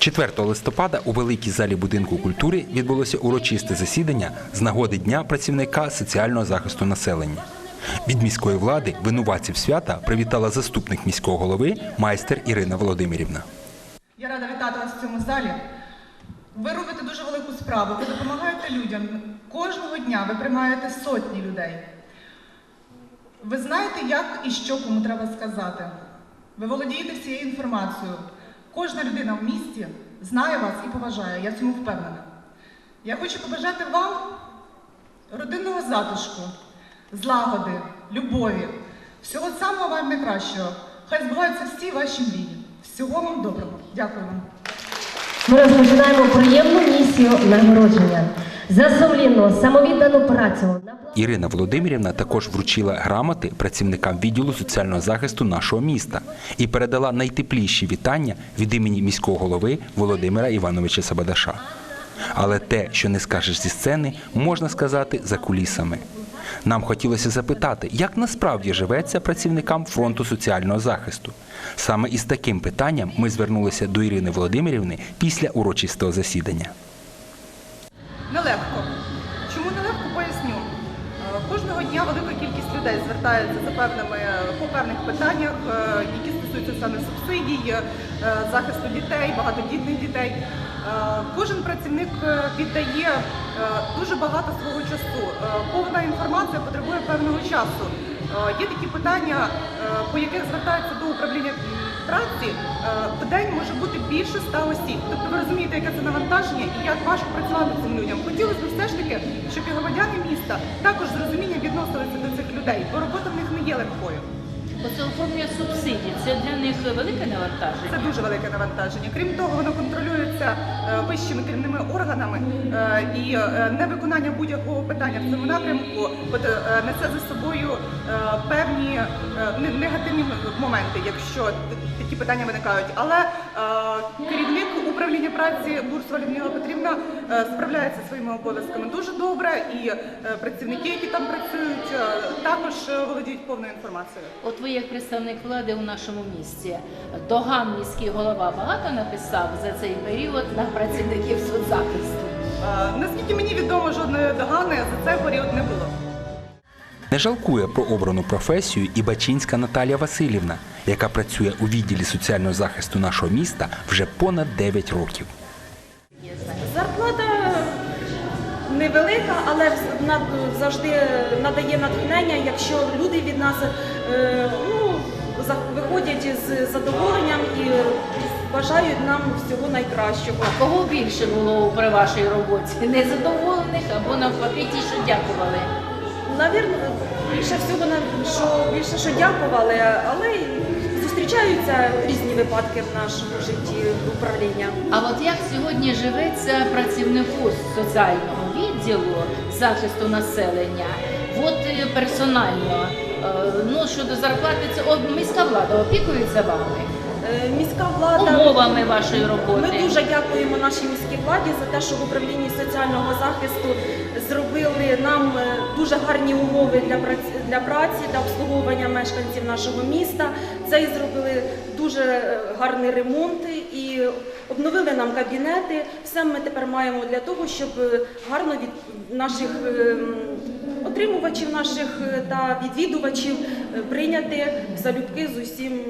4 листопада у великій залі будинку культури відбулося урочисте засідання з нагоди Дня працівника соціального захисту населення. Від міської влади винуватців свята привітала заступник міського голови майстер Ірина Володимирівна. Я рада вітати вас в цьому залі. Ви робите дуже велику справу. Ви допомагаєте людям. Кожного дня ви приймаєте сотні людей. Ви знаєте, як і що кому треба сказати. Ви володієте всією інформацією. Кожна людина в місті знає вас і поважає. Я цьому впевнена. Я хочу побажати вам родинного затишку, злагоди, любові, всього самого вам найкращого. Хай збуваються всі ваші мрії. Всього вам доброго. Дякую вам. Ми розпочинаємо приємну місію нагородження за сумлінну, самовіддану працю Ірина Володимирівна також вручила грамоти працівникам відділу соціального захисту нашого міста і передала найтепліші вітання від імені міського голови Володимира Івановича Сабадаша. Але те, що не скажеш зі сцени, можна сказати за кулісами. Нам хотілося запитати, як насправді живеться працівникам фронту соціального захисту. Саме із таким питанням ми звернулися до Ірини Володимирівни після урочистого засідання. Нелегко. Чому нелегко, поясню. Е, Кожного дня велика кількість людей звертається за певними по певних питаннях, е, які стосуються саме субсидій, е, захисту дітей, багатодітних дітей. Е, Кожен працівник е, віддає е, дуже багато свого часу. Е, Повна інформація потребує певного часу. Е, Є такі питання, е, по яких звертаються до управління праці. В день може бути більше ста осіб. Тобто ви розумієте, яке це навантаження і як важко працювати цим людям. Хотілося б все ж таки, щоб і громадяни міста також з розумінням відносилися до цих людей, бо робота в них не є легкою. Оце оформлення субсидій, це для них велике навантаження. Це дуже велике навантаження. Крім того, воно контролюється е, вищими керівними органами е, і е, невиконання будь-якого питання в цьому напрямку несе за собою певні негативні моменти, якщо такі питання виникають. Але керівник управління праці Бурсова Людмила Петрівна справляється своїми обов'язками дуже добре, і працівники, які там працюють, також володіють повною інформацією. От ви як представник влади у нашому місті, Доган міський голова багато написав за цей період на працівників соцзахисту. Е, Наскільки мені відомо, жодної догани за цей період не було. Не жалкує про обрану професію і Бачинська Наталія Васильівна, яка працює у відділі соціального захисту нашого міста вже понад 9 років. Невелика, але завжди надає натхнення, якщо люди від нас е, ну, виходять з задоволенням і бажають нам всього найкращого. Кого більше було при вашій роботі? Незадоволених або навпаки ті, що дякували? Навірно, більше всього що більше що дякували, але зустрічаються різні випадки в нашому житті управління. А от як сьогодні живеться працівнику соціального відділу захисту населення? От е, персонально, е, ну щодо зарплати, це міська влада опікується вами, Е, Міська влада умовами вашої роботи. Ми дуже дякуємо нашій міській владі за те, що в управлінні соціального захисту зробили нам дуже гарні умови для праці для праці, для обслуговування мешканців нашого міста. Це і зробили дуже е, гарний ремонт і обновили нам кабінети. Все ми тепер маємо для того, щоб е, гарно від наших е, отримувачів наших та відвідувачів прийняти залюбки з усім.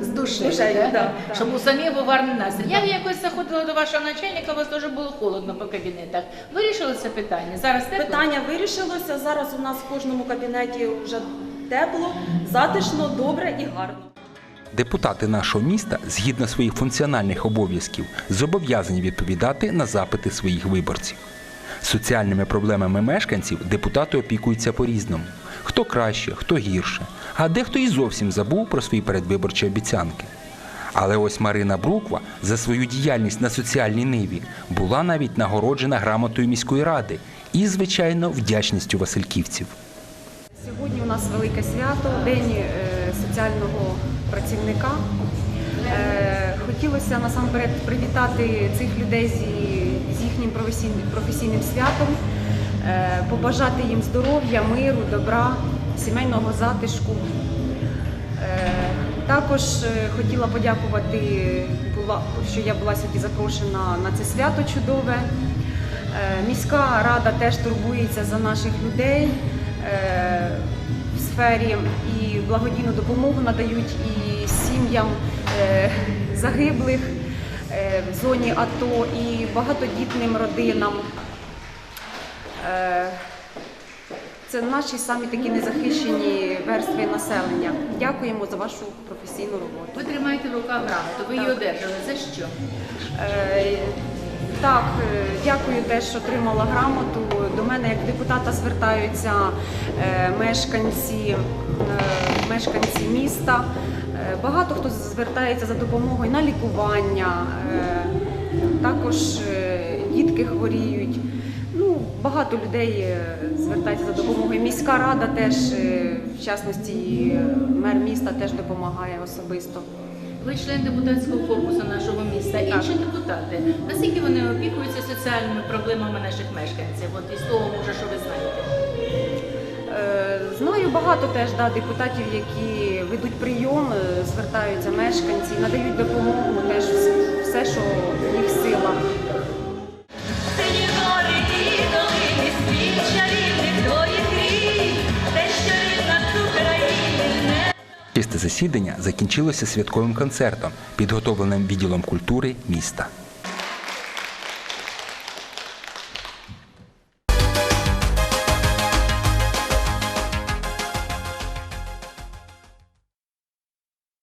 З душі, Душею, да? да, да. щоб у самі був гарний настрій. Я якось заходила до вашого начальника, у вас дуже було холодно по кабінетах. Вирішили це питання. Зараз тепло? Питання вирішилося. Зараз у нас в кожному кабінеті вже тепло, затишно, добре і гарно. Депутати нашого міста, згідно своїх функціональних обов'язків, зобов'язані відповідати на запити своїх виборців. Соціальними проблемами мешканців депутати опікуються по-різному: хто краще, хто гірше, а дехто і зовсім забув про свої передвиборчі обіцянки. Але ось Марина Бруква за свою діяльність на соціальній ниві була навіть нагороджена грамотою міської ради і, звичайно, вдячністю васильківців. Сьогодні нас велике свято, День е, соціального працівника. Е, Хотілося насамперед привітати цих людей з їхнім професійним, святом, е, побажати їм здоров'я, миру, добра, сімейного затишку. Також хотіла подякувати, що я була сьогодні запрошена на це свято чудове. Міська рада теж турбується за наших людей сфері і благодійну допомогу надають і сім'ям е, загиблих е, в зоні АТО і багатодітним родинам. Е, Це наші самі такі незахищені верстви населення. Дякуємо за вашу професійну роботу. Ви тримаєте в руках грамоту, ви її одержали. За що? Так, е, дякую теж, що отримала грамоту. До мене як депутата звертаються е, мешканці, е, мешканці міста. Багато хто звертається за допомогою на лікування. Також дітки хворіють. Ну, багато людей звертається за допомогою. Міська рада теж, в частності, мер міста теж допомагає особисто. Ви член депутатського корпусу нашого міста, інші депутати. Наскільки вони опікуються соціальними проблемами наших мешканців? От із того, може, що ви знаєте. Е, Знаю багато теж да, депутатів, які ведуть прийом, е, звертаються мешканці, надають допомогу, теж все, що в їх силах. Засідання закінчилося святковим концертом, підготовленим відділом культури міста.